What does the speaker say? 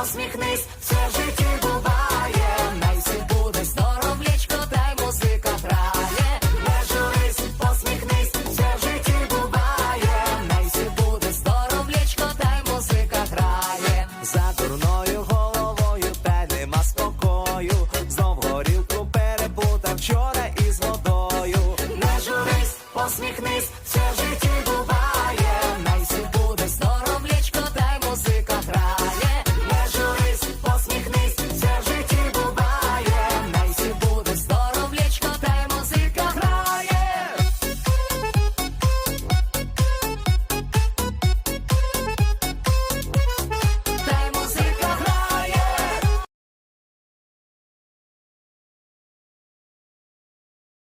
посміхнись, все в житті буває, най всі буде здоров'ячко, та й музика грає, не журись, посміхнись, все в житті буває, най всі буде здоров'ячко, та й музика грає, за дурною головою, та нема спокою, знов горілку перепутав вчора із водою, не журись, посміхнись, все в житті буває.